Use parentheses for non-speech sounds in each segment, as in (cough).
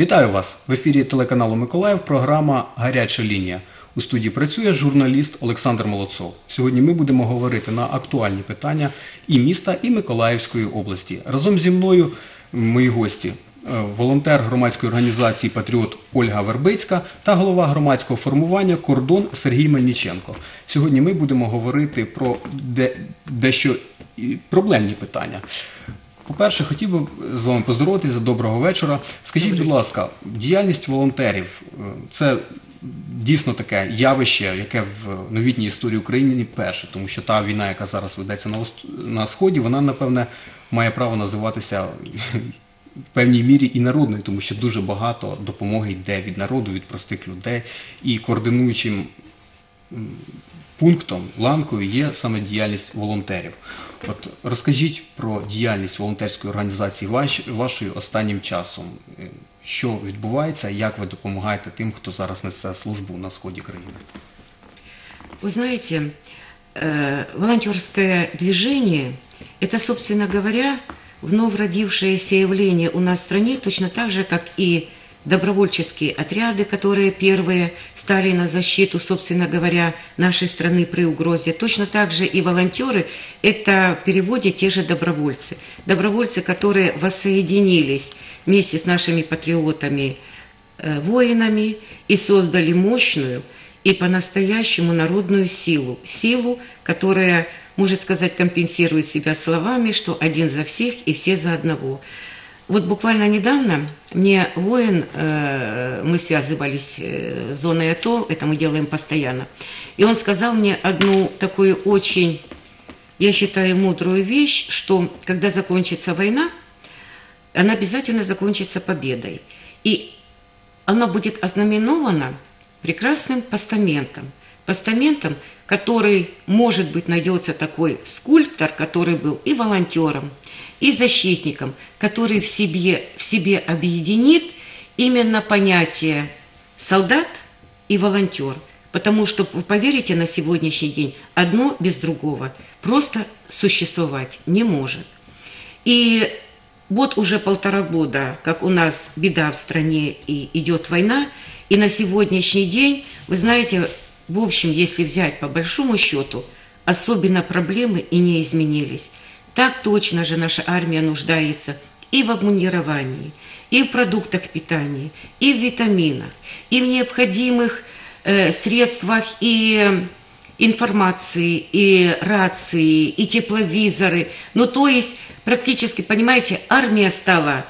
Вітаю вас в ефірі телеканалу Миколаїв. Програма Гаряча лінія. У студії працює журналіст Олександр Молодцов. Сьогодні ми будемо говорити на актуальні питання і міста, і Миколаївської області. Разом зі мною мої гості. е, Волонтер громадської організації Патріот Ольга Вербицька та голова громадського формування Кордон Сергій Мельниченко. Сьогодні ми будемо говорити про дещо проблемні питання. По-перше, хотів би з вами поздороватися. Доброго вечора. Скажіть, будь ласка, діяльність волонтерів е, це дійсно таке явище, яке в новітній історії України не перше, тому що та війна, яка зараз ведеться на Сході, вона, напевне, має право називатися в певній мірі і народною, тому що дуже багато допомоги йде від народу, від простих людей і координуючим пунктом, ланкою є саме діяльність волонтерів. От розкажіть про діяльність волонтерської організації ваш, вашої останнім часом. Е, Що відбувається, як ви допомагаєте тим, хто зараз несе службу на сході країни? Вы знаете, э, волонтерское движение – это, собственно говоря, вновь родившееся явление у нас в стране, точно так же, как и Добровольческие отряды, которые первые стали на защиту, собственно говоря, нашей страны при угрозе. Точно так же и волонтеры – это в переводе те же добровольцы. Добровольцы, которые воссоединились вместе с нашими патриотами, э, воинами и создали мощную и по-настоящему народную силу. Силу, которая, может сказать, компенсирует себя словами, что один за всех и все за одного. Вот буквально недавно мне воин, э, мы связывались э, с зоной АТО, это мы делаем постоянно, и он сказал мне одну такую очень, я считаю, мудрую вещь, что когда закончится война, она обязательно закончится победой. И она будет ознаменована прекрасным постаментом. Постаментом, который, может быть, найдется такой скульптор, который был и волонтером, и защитником, который в себе, в себе объединит именно понятие солдат и волонтер. Потому что, вы поверите, на сегодняшний день одно без другого просто существовать не может. И вот уже полтора года, как у нас беда в стране и идет война, и на сегодняшний день, вы знаете, в общем, если взять по большому счету, особенно проблемы и не изменились. Так точно же наша армия нуждается и в обмунировании, и в продуктах питания, и в витаминах, и в необходимых э, средствах и информации, и рации, и тепловизоры. Ну, то есть, практически, понимаете, армия стала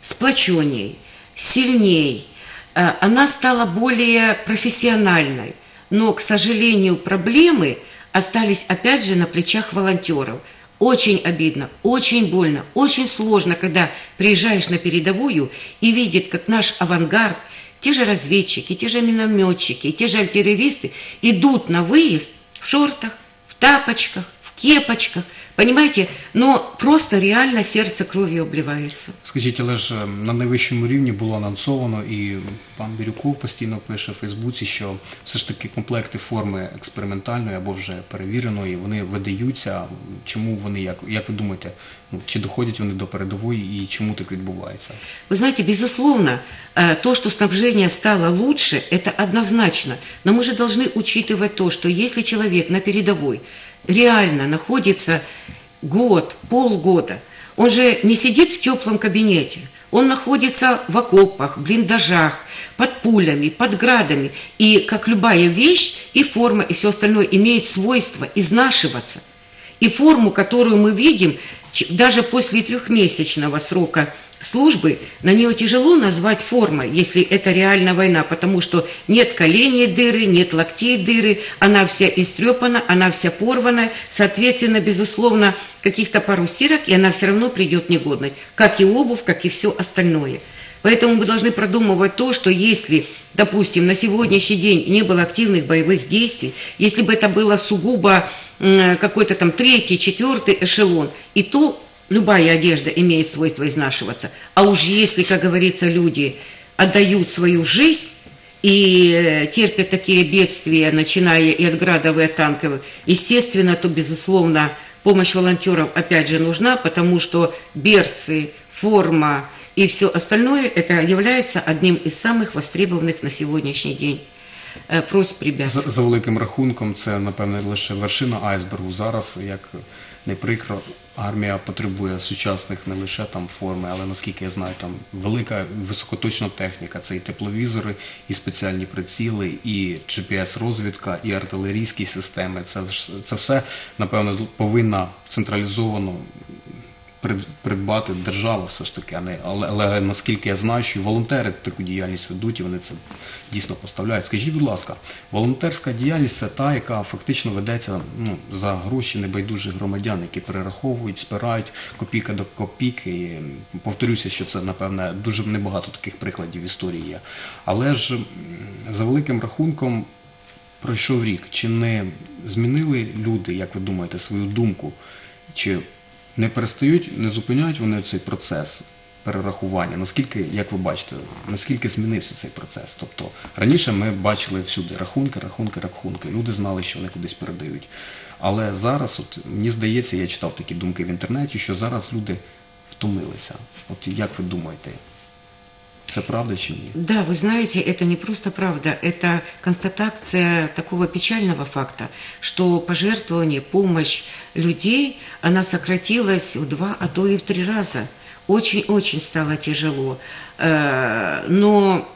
сплоченней, сильней, э, она стала более профессиональной. Но, к сожалению, проблемы остались опять же на плечах волонтеров. Очень обидно, очень больно, очень сложно, когда приезжаешь на передовую и видит, как наш авангард, те же разведчики, те же минометчики, те же артиллеристы идут на выезд в шортах, в тапочках, в кепочках, понимаете, но просто реально сердце кровью обливается. Скажіть, але ж е, на найвищому рівні було анонсовано, і пан Бірюков постійно пише в Фейсбуці, що все ж таки комплекти форми експериментальної або вже перевіреної, вони видаються. Чому вони, як, як ви думаєте, ну, чи доходять вони до передової і чому так відбувається? Вы знаете, безусловно, э, то, что снабжение стало лучше, это однозначно. Но мы же должны учитывать то, что если человек на передовой реально находится год, полгода, он же не сидит в теплом кабинете, он находится в окопах, блиндажах, под пулями, под градами. И как любая вещь, и форма, и все остальное имеет свойство изнашиваться. И форму, которую мы видим, даже после трехмесячного срока службы, на нее тяжело назвать формой, если это реально война, потому что нет коленей дыры, нет локтей дыры, она вся истрепана, она вся порвана, соответственно, безусловно, каких-то пару стирок, и она все равно придет негодность, как и обувь, как и все остальное. Поэтому мы должны продумывать то, что если, допустим, на сегодняшний день не было активных боевых действий, если бы это было сугубо какой-то там третий, четвертый эшелон, и то любая одежда имеет свойство изнашиваться. А уж если, как говорится, люди отдают свою жизнь и э, терпят такие бедствия, начиная и от градов, и от танков, естественно, то, безусловно, помощь волонтеров опять же нужна, потому что берцы, форма и все остальное, это является одним из самых востребованных на сегодняшний день э, просьб ребят. За, за великим рахунком, це напевне лише вершина айсбергу. Зараз, як не прикро, армія потребує сучасних не лише там форми, але наскільки я знаю, там велика високоточна техніка. Це і тепловізори, і спеціальні приціли, і GPS-розвідка, і артилерійські системи. Це, це все, напевно, повинна централізовано придбати держава все ж таки, не але, але наскільки я знаю, що волонтери таку діяльність ведуть, і вони це дійсно поставляють. Скажіть, будь ласка, волонтерська діяльність це та, яка фактично ведеться ну, за гроші небайдужих громадян, які перераховують, спирають копійка до копійки. І, повторюся, що це напевне дуже небагато таких прикладів в історії є. Але ж за великим рахунком. Пройшов рік. Чи не змінили люди, як ви думаєте, свою думку? Чи не перестають, не зупиняють вони цей процес перерахування? Наскільки, як ви бачите, наскільки змінився цей процес? Тобто раніше ми бачили всюди рахунки, рахунки, рахунки. Люди знали, що вони кудись передають. Але зараз, от мені здається, я читав такі думки в інтернеті, що зараз люди втомилися. От як ви думаєте, це правда чи ні? Да, вы знаете, это не просто правда, это констатация такого печального факта, что пожертвование, помощь людей, она сократилась в два, а то и в три раза. Очень-очень стало тяжело. Э, Но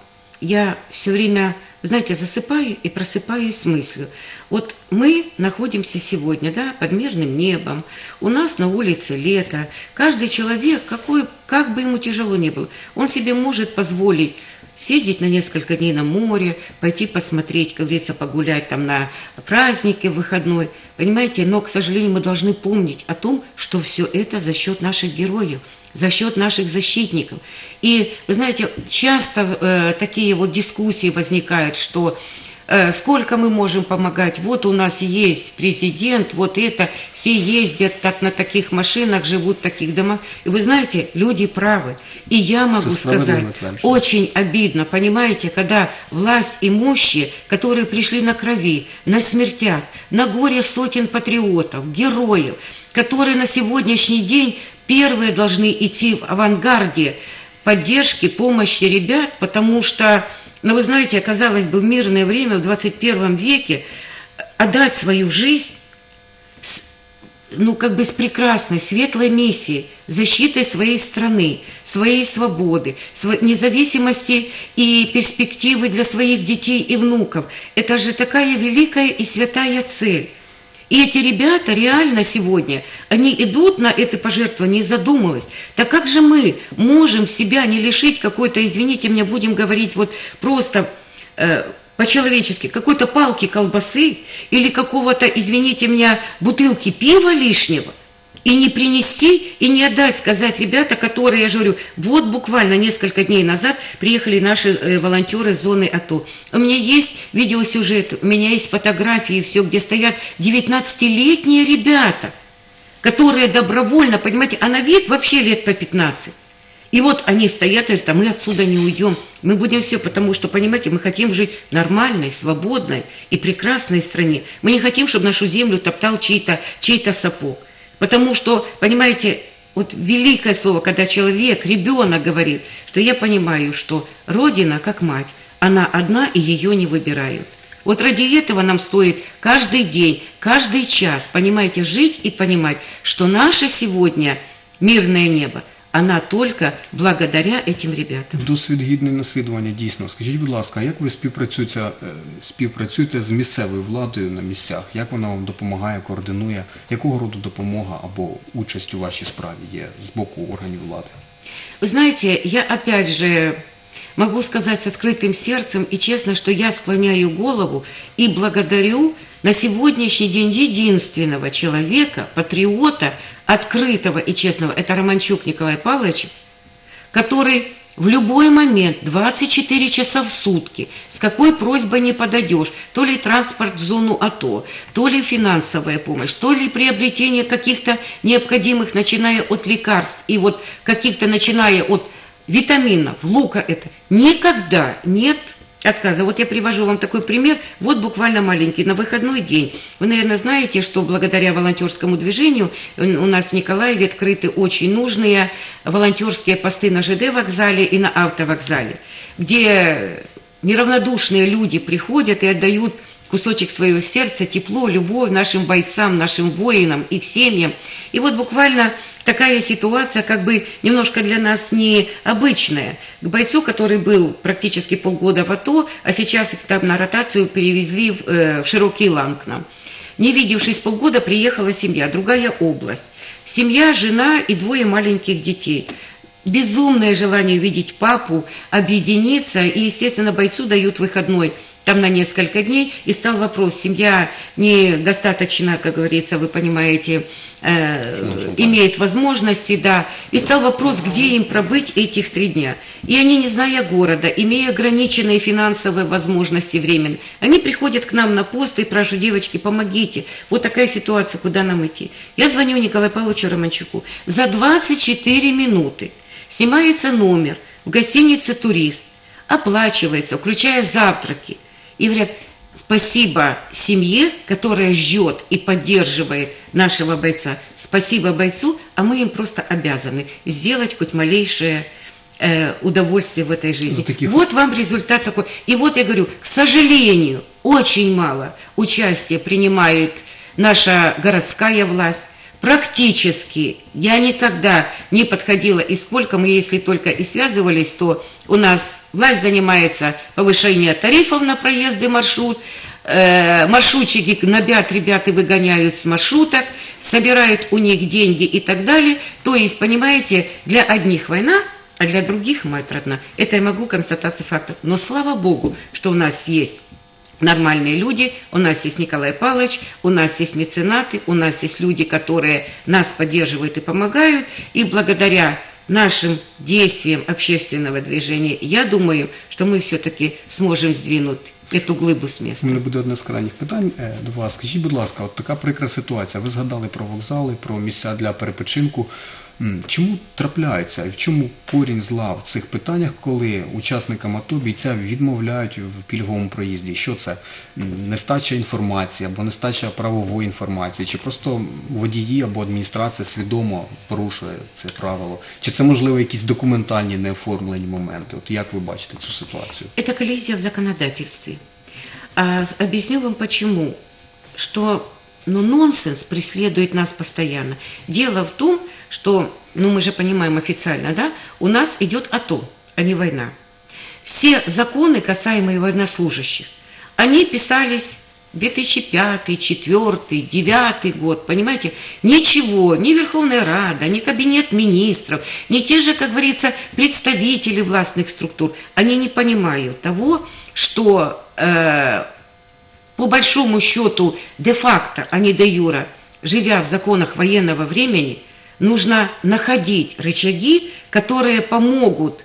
я все время, знаете, засыпаю и просыпаюсь с мыслью. Вот мы находимся сегодня, да, под мирным небом, у нас на улице лето, каждый человек, какой, как бы ему тяжело ни было, он себе может позволить съездить на несколько дней на море, пойти посмотреть, как говорится, погулять там на празднике выходной, понимаете, но, к сожалению, мы должны помнить о том, что все это за счет наших героев, за счет наших защитников. И, вы знаете, часто э, такие вот дискуссии возникают, что э, сколько мы можем помогать. Вот у нас есть президент, вот это, все ездят так на таких машинах, живут в таких домах. И вы знаете, люди правы. И я могу сказать, очень обидно, понимаете, когда власть имущие, которые пришли на крови, на смертях, на горе сотен патриотов, героев, которые на сегодняшний день первые должны идти в авангарде поддержки, помощи ребят, потому что, ну вы знаете, казалось бы, в мирное время, в 21 веке, отдать свою жизнь с, ну, как бы с прекрасной, светлой миссией, защитой своей страны, своей свободы, сво- независимости и перспективы для своих детей и внуков. Это же такая великая и святая цель. И эти ребята реально сегодня, они идут на это пожертвование, не задумываясь. Так как же мы можем себя не лишить какой-то, извините меня, будем говорить вот просто э, по-человечески, какой-то палки колбасы или какого-то, извините меня, бутылки пива лишнего – и не принести, и не отдать, сказать, ребята, которые, я же говорю, вот буквально несколько дней назад приехали наши э, волонтеры с зоны АТО. У меня есть видеосюжет, у меня есть фотографии, все, где стоят 19-летние ребята, которые добровольно, понимаете, а на вид вообще лет по 15. И вот они стоят и говорят, а мы отсюда не уйдем. Мы будем все, потому что, понимаете, мы хотим жить в нормальной, свободной и прекрасной стране. Мы не хотим, чтобы нашу землю топтал чей-то чей сапог. Потому что, понимаете, вот великое слово, когда человек, ребенок говорит, что я понимаю, что Родина, как мать, она одна и ее не выбирают. Вот ради этого нам стоит каждый день, каждый час, понимаете, жить и понимать, что наше сегодня мирное небо, она только благодаря этим ребятам. Досвід гідний наслідування дійсно. Скажіть, будь ласка, як ви співпрацюєте, е, співпрацюєте з місцевою владою на місцях? Як вона вам допомагає, координує? Якого роду допомога або участь у вашій справі є з боку органів влади? Вы знаете, я опять же могу сказать с открытым сердцем и честно, что я склоняю голову и благодарю на сегодняшний день единственного человека, патриота, открытого и честного, это Романчук Николай Павлович, который в любой момент, 24 часа в сутки, с какой просьбой не подойдешь, то ли транспорт в зону АТО, то ли финансовая помощь, то ли приобретение каких-то необходимых, начиная от лекарств и вот каких-то, начиная от витаминов, лука это, никогда нет отказа. Вот я привожу вам такой пример, вот буквально маленький, на выходной день. Вы, наверное, знаете, что благодаря волонтерскому движению у нас в Николаеве открыты очень нужные волонтерские посты на ЖД вокзале и на автовокзале, где неравнодушные люди приходят и отдают кусочек своего сердца, тепло, любовь нашим бойцам, нашим воинам, их семьям. И вот буквально такая ситуация, как бы немножко для нас необычная. К бойцу, который был практически полгода в АТО, а сейчас их там на ротацию перевезли в, э, в Широкий Лан к нам. Не видевшись полгода, приехала семья, другая область. Семья, жена и двое маленьких детей безумное желание увидеть папу, объединиться, и, естественно, бойцу дают выходной там на несколько дней, и стал вопрос, семья недостаточно, как говорится, вы понимаете, э, имеет возможности, да, и стал вопрос, где им пробыть этих три дня. И они, не зная города, имея ограниченные финансовые возможности временно, они приходят к нам на пост и спрашивают, девочки, помогите, вот такая ситуация, куда нам идти. Я звоню Николаю Павловичу Романчуку, за 24 минуты снимается номер в гостинице «Турист», оплачивается, включая завтраки. И говорят, спасибо семье, которая ждет и поддерживает нашего бойца. Спасибо бойцу, а мы им просто обязаны сделать хоть малейшее э, удовольствие в этой жизни. За таких- Вот вам результат такой. И вот я говорю, к сожалению, очень мало участия принимает наша городская власть. Практически я никогда не подходила, и сколько мы, если только и связывались, то у нас власть занимается повышением тарифов на проезды маршрут, э, маршрутчики гнобят ребят и выгоняют с маршруток, собирают у них деньги и так далее. То есть, понимаете, для одних война, а для других мать родна. Это я могу констатации фактов. Но слава Богу, что у нас есть нормальные люди, у нас есть Николай Павлович, у нас есть меценаты, у нас есть люди, которые нас поддерживают и помогают, і благодаря нашим действиям общественного движения, я думаю, что мы все-таки сможем сдвинуть эту глыбу с У места. мене буде одне з крайніх питань е, до вас. Скажіть, будь ласка, от така прикра ситуація. Ви згадали про вокзали, про місця для перепочинку. Чому трапляється і в чому корінь зла в цих питаннях, коли учасникам АТО бійця відмовляють в пільговому проїзді? Що це? Нестача інформації або нестача правової інформації, чи просто водії або адміністрація свідомо порушує це правило? Чи це можливо якісь документальні неоформлені моменти? От як ви бачите цю ситуацію? Это коллизия в с- объясню вам почему. Что ну, нонсенс преследует нас постоянно. Дело в том, что, ну мы же понимаем официально, да, у нас идет АТО, а не война. Все законы, касаемые военнослужащих, они писались 2005, 2004, 2009 год, понимаете? Ничего, ни Верховная Рада, ни Кабинет министров, ни те же, как говорится, представители властных структур, они не понимают того, что э, по большому счету де-факто, а не де-юра, живя в законах военного времени, нужно находить рычаги, которые помогут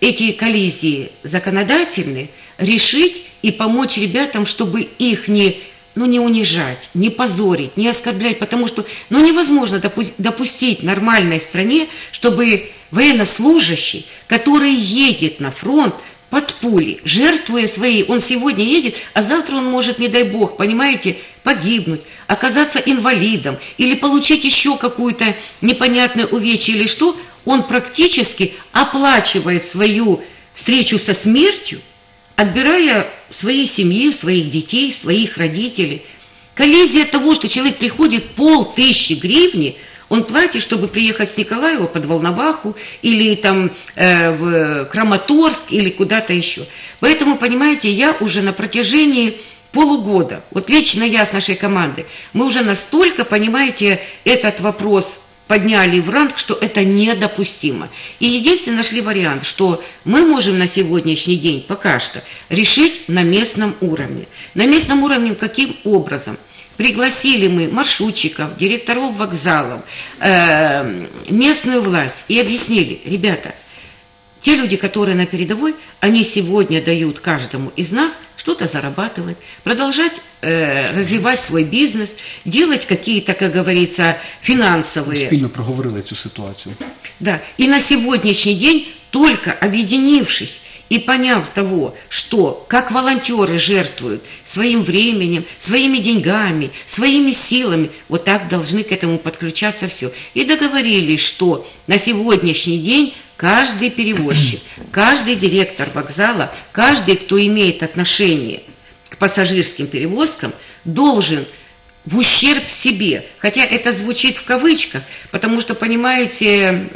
эти коллизии законодательные решить и помочь ребятам, чтобы их не, ну, не унижать, не позорить, не оскорблять, потому что ну, невозможно допу- допустить в нормальной стране, чтобы военнослужащий, который едет на фронт, под пули, жертвуя свои, он сегодня едет, а завтра он может, не дай бог, понимаете, погибнуть, оказаться инвалидом или получить еще какую-то непонятную увечье или что, он практически оплачивает свою встречу со смертью, отбирая своей семьи, своих детей, своих родителей. Коллизия того, что человек приходит полтысячи гривни, он платит, чтобы приехать с Николаева под Волноваху или там э, в Краматорск или куда-то еще. Поэтому, понимаете, я уже на протяжении полугода, вот лично я с нашей командой, мы уже настолько, понимаете, этот вопрос подняли в ранг, что это недопустимо. И единственное нашли вариант, что мы можем на сегодняшний день пока что решить на местном уровне. На местном уровне каким образом? Пригласили мы маршрутчиков, директоров вокзалов, э, местную власть и объяснили, ребята, те люди, которые на передовой, они сегодня дают каждому из нас что-то зарабатывать, продолжать э, развивать свой бизнес, делать какие-то, как говорится, финансовые Спільно проговорили цю ситуацію. да. И на сегодняшний день, только объединившись и поняв того, что как волонтеры жертвуют своим временем, своими деньгами, своими силами, вот так должны к этому подключаться все. И договорились, что на сегодняшний день каждый перевозчик, (clears throat) каждый директор вокзала, каждый, кто имеет отношение к пассажирским перевозкам, должен в ущерб себе. Хотя это звучит в кавычках, потому что, понимаете,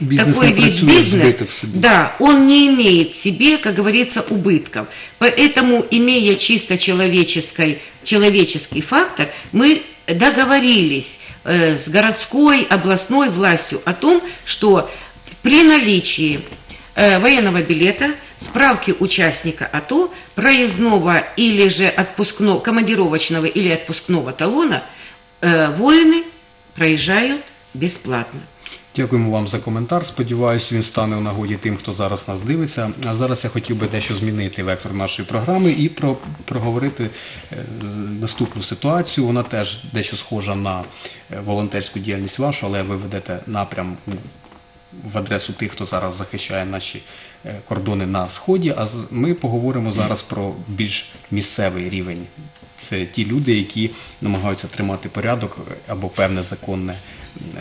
Бизнес такой вид працює в бизнес, збиток собі. да, он не имеет себе, как говорится, убытков. Поэтому, имея чисто человеческий, человеческий фактор, мы договорились э, с городской, областной властью о том, что при наличии военного билета, справки участника АТО, проездного или же отпускного, командировочного или отпускного талона, э, воины проезжают бесплатно. Дякуємо вам за коментар. Сподіваюся, він стане у нагоді тим, хто зараз нас дивиться. А зараз я хотів би дещо змінити вектор нашої програми і про, проговорити е, наступну ситуацію. Вона теж дещо схожа на е, волонтерську діяльність вашу, але ви ведете напрям в адресу тих, хто зараз захищає наші е, кордони на сході. А ми поговоримо зараз про більш місцевий рівень. Це ті люди, які намагаються тримати порядок е, або певне законне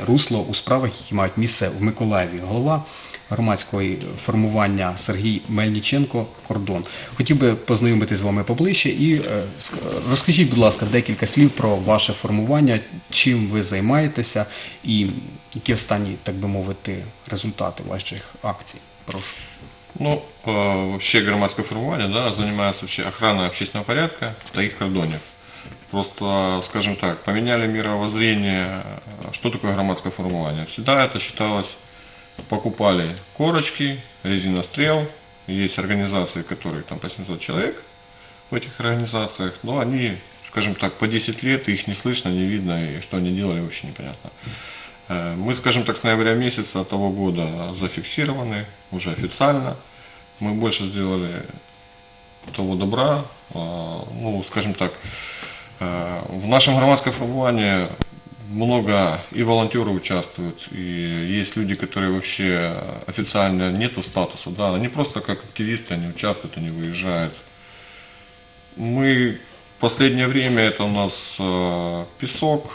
русло у справах, які мають місце в Миколаєві. Голова громадського формування Сергій Мельниченко Кордон. Хотів би познайомитись з вами поближче і е, ск- розкажіть, будь ласка, декілька слів про ваше формування, чим ви займаєтеся і які останні, так би мовити, результати ваших акцій. Прошу. Ну, э, вообще громадское формирование, да, занимается вообще охраной общественного порядка в таких кордонах. Просто, скажем так, поменяли мировоззрение, э, что такое громадское формирование. Всегда это считалось, покупали корочки, резинострел, есть организации, которые там по 700 человек в этих организациях, но они, скажем так, по 10 лет их не слышно, не видно, и что они делали, вообще непонятно. Э, Мы, скажем так, с ноября месяца того года зафиксированы уже официально. Мы больше сделали того добра, а, ну, скажем так, э, в нашем громадском формировании много и волонтеры участвуют, и есть люди, которые вообще официально нету статуса, да, они просто как активисты, они участвуют, они выезжают. Мы в последнее время это у нас э, песок,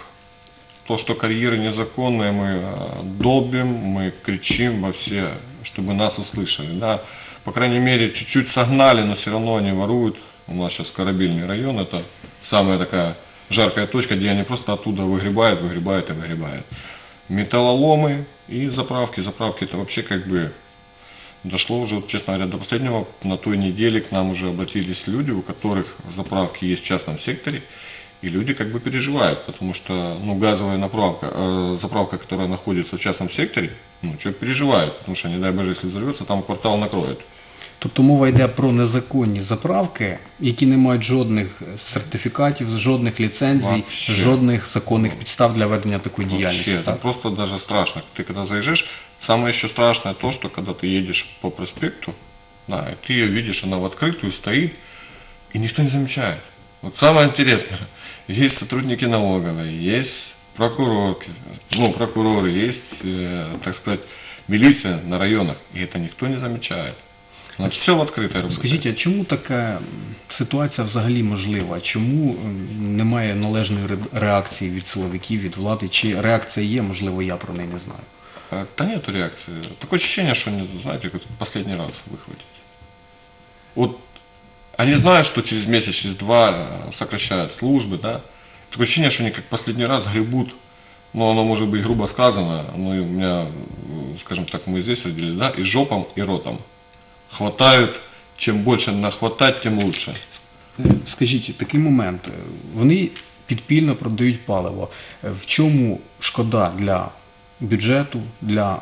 то, что карьеры незаконные, мы э, долбим, мы кричим во все, чтобы нас услышали. Да? По крайней мере, чуть-чуть согнали, но все равно они воруют. У нас сейчас корабельный район, это самая такая жаркая точка, где они просто оттуда выгребают, выгребают и выгребают. Металлоломы и заправки. Заправки это вообще как бы дошло уже, честно говоря, до последнего. На той неделе к нам уже обратились люди, у которых заправки есть в частном секторе. И люди как бы переживают, потому что ну, газовая направка, э, заправка, которая находится в частном секторе, ну, человек переживает, потому что, не дай боже, если взорвется, там квартал накроет. Тобто мова йде про незаконні заправки, які не мають жодних сертифікатів, жодних ліцензій, Вообще. жодних законних підстав для ведення такої діяльності. Вообще, это Так? просто даже страшно. Ты когда заезжаешь, самое еще страшное то, что когда ты едешь по проспекту, да, и ты ее видишь, она в открытую стоит, и никто не замечает. Вот самое интересное, (laughs) есть сотрудники налоговой, есть прокурорки, ну, прокуроры, есть, э, так сказать, милиция на районах, и это никто не замечает. Она все в открытой работает. Скажіть, а чому така м, ситуація взагалі можлива? Чому м, немає належної ре- реакції від силовиків, від влади? Чи реакція є, можливо, я про неї не знаю? А, Да нету реакции. Такое ощущение, что они, знаете, как последний раз выхватить. Вот они знают, что через месяц, через два э, сокращают службы, да. Такое ощущение, что они как последний раз гребут. Ну, оно может быть грубо сказано, но и у меня, э, скажем так, мы здесь родились, да, и жопом, и ротом. Хватают, чем больше нахватать, тем лучше. Е, Скажіть, такий момент. Е, Вони підпільно продають паливо. Е, В чому шкода для бюджету, для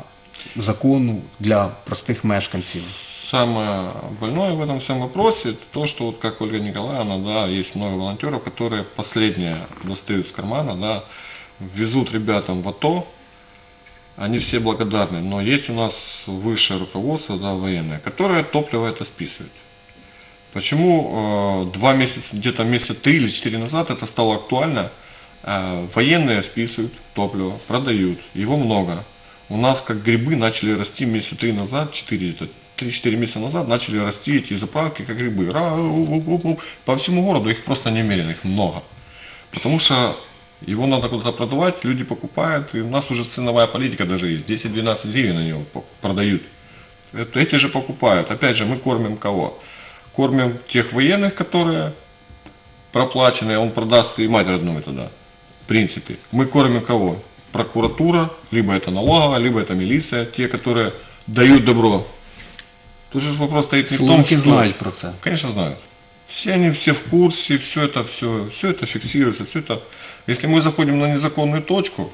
закону, для простих мешканців? Самое больное в этом всем вопросе, это то, что вот как Ольга Николаевна, да, есть много волонтеров, которые последнее достают с кармана, да, везут ребятам в АТО, они все благодарны, но есть у нас высшее руководство, да, военное, которое топливо это списывает. Почему э, два месяца, где-то месяца три или четыре назад это стало актуально? Э, военные списывают топливо, продают, его много. У нас как грибы начали расти месяца три назад, четыре, это 3-4 месяца назад начали расти эти заправки, как грибы. Ра- у- у- у-. По всему городу их просто немерено, их много. Потому что его надо куда-то продавать, люди покупают, и у нас уже ценовая политика даже есть. 10-12 гривен на него продают. Это- Эти же покупают. Опять же, мы кормим кого? Кормим тех военных, которые проплаченные, он продаст и мать родную тогда. В принципе. Мы кормим кого? Прокуратура, либо это налоговая, либо это милиция, те, которые дают добро. Тут же вопрос стоит не в том, что... знають про це. Конечно, знают. Все они все в курсе, все это, все, все это фиксируется, все это. Если мы заходим на незаконную точку,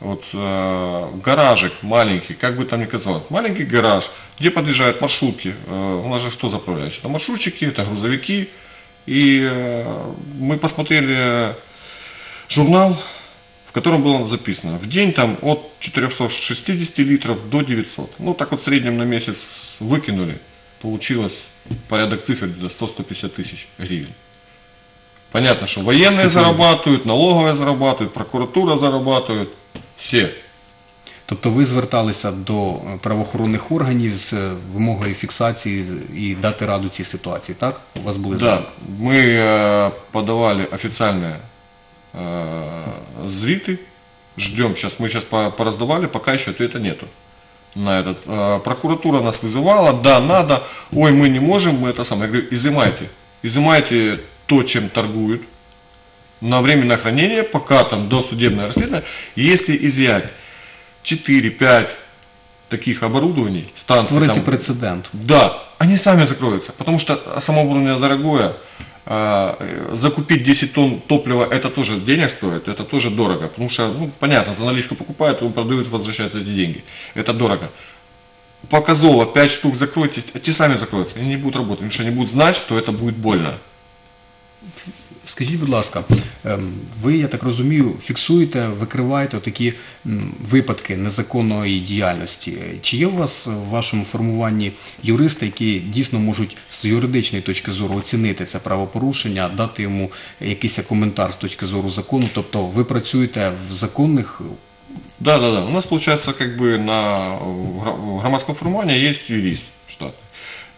вот э, гаражик маленький, как бы там ни казалось, маленький гараж, где подъезжают маршрутки, э, у нас же кто заправляет? Это маршрутчики, это грузовики, и э, мы посмотрели журнал, в котором было записано, в день там от 460 литров до 900. Ну, так вот в среднем на месяц выкинули, получилось порядок цифр до 100-150 тысяч гривен. Понятно, что военные зарабатывают, налоговая зарабатывают, прокуратура зарабатывает, все. Тобто ви зверталися до е, правоохоронних органів з е, вимогою фіксації з- і дати раду цій ситуації, так? У вас були Да, мы э, подавали официальные э, звиты, ждем, сейчас мы сейчас пораздавали, пока еще ответа нету. На этот. Э, прокуратура нас вызывала, да, надо, ой, мы не можем, мы это самое. Я говорю, изымайте, изымайте то, чем торгуют, на временное хранение, пока там до судебного расследования, если изъять 4-5 таких оборудований, станций, створити там, прецедент. да, они сами закроются, потому что самооборудование дорогое. А, Закупить 10 тонн топлива это тоже денег стоит, это тоже дорого. Потому что, ну, понятно, за наличку покупают, он продают, возвращают эти деньги. Это дорого. Показово 5 штук закройте, те сами закроются, они не будут работать, потому что они будут знать, что это будет больно. Скажіть, будь ласка, ем, ви, я так розумію, фіксуєте, викриваєте такі випадки незаконної діяльності. Чи є у вас в вашому формуванні юристи, які дійсно можуть з юридичної точки зору оцінити це правопорушення, дати йому якийсь коментар з точки зору закону? Тобто ви працюєте в законних Да, да, да. У нас получается как бы на громадском формировании есть юрист штат.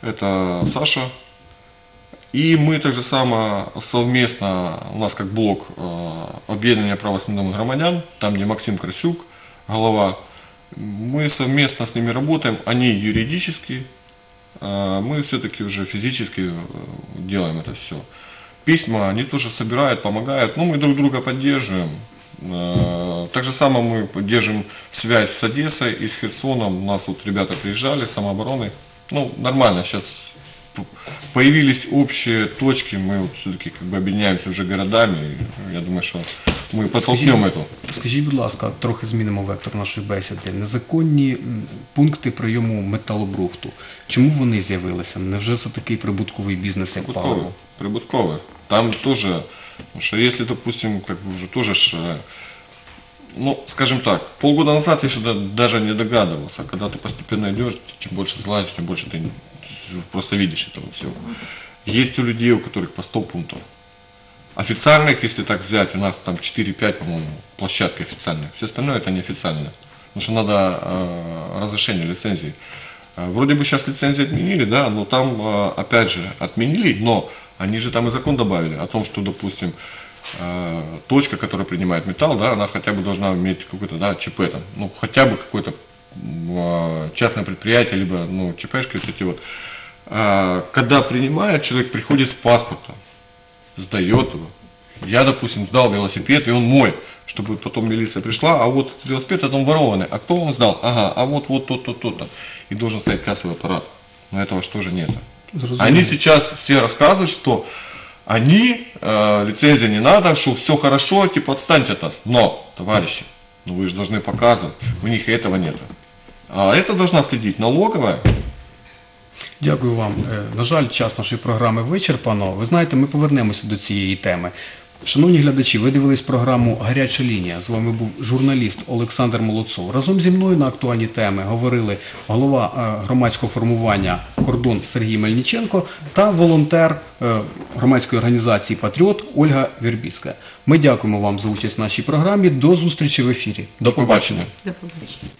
Это Саша. И мы так же само совместно, у нас как блок э, объединения правосвидетельных громадян, там где Максим Красюк, голова, мы совместно с ними работаем, они юридически, э, мы все-таки уже физически э, делаем это все. Письма они тоже собирают, помогают, ну мы друг друга поддерживаем. Так же само мы поддерживаем связь с Одессой и с Херсоном. У нас вот ребята приезжали, самообороны. Ну, нормально, сейчас появились общие точки, мы вот все-таки как бы объединяемся уже городами. и Я думаю, что мы подтолкнем эту. Скажіть, будь ласка, трохи змінимо вектор нашої бесіди. Незаконні м, пункти прийому металобрухту. Чому вони з'явилися? Невже це такий прибутковий бізнес, як Прибытковые. паливо? Прибытковые. Там тоже, потому что если, допустим, как бы уже тоже, ж, э, ну, скажем так, полгода назад я еще да- даже не догадывался, когда ты постепенно идешь, чем больше залазишь, тем больше ты просто видишь этого всего. Есть у людей, у которых по 100 пунктов. Официальных, если так взять, у нас там 4-5, по-моему, площадки официальных. Все остальное это неофициально. Потому что надо э, разрешение лицензии. Э, Вроде бы сейчас лицензии отменили, да, но там, э, опять же, отменили, но они же там и закон добавили о том, что, допустим, э, точка, которая принимает металл, да, она хотя бы должна иметь какой-то, да, ЧП там, ну, хотя бы э, частное предприятие, либо, ну, ЧПшки вот эти вот. А, Когда принимает, человек приходит с паспортом, сдает его. Я, допустим, сдал велосипед, и он мой, чтобы потом милиция пришла, а вот этот велосипед, это он ворованный. А кто вам сдал? Ага, а вот, вот, то-то, то-то. И должен стоять кассовый аппарат. Но этого что же нет. Зрозуміло. Они сейчас все рассказывают, что они, э, лицензия не надо, что все хорошо, типа отстаньте от нас. Но, товарищи, ну вы же должны показывать, у них этого нет. А это должна следить налоговая, Дякую вам. Е, На жаль, час нашої програми вичерпано. Ви знаєте, ми повернемося до цієї теми. Шановні глядачі, ви дивились програму Гаряча лінія. З вами був журналіст Олександр Молодцов. Разом зі мною на актуальні теми говорили голова е, громадського формування Кордон Сергій Мельниченко та волонтер е, громадської організації Патріот Ольга Вірбіцька. Ми дякуємо вам за участь в нашій програмі. До зустрічі в ефірі. До побачення. До побачення.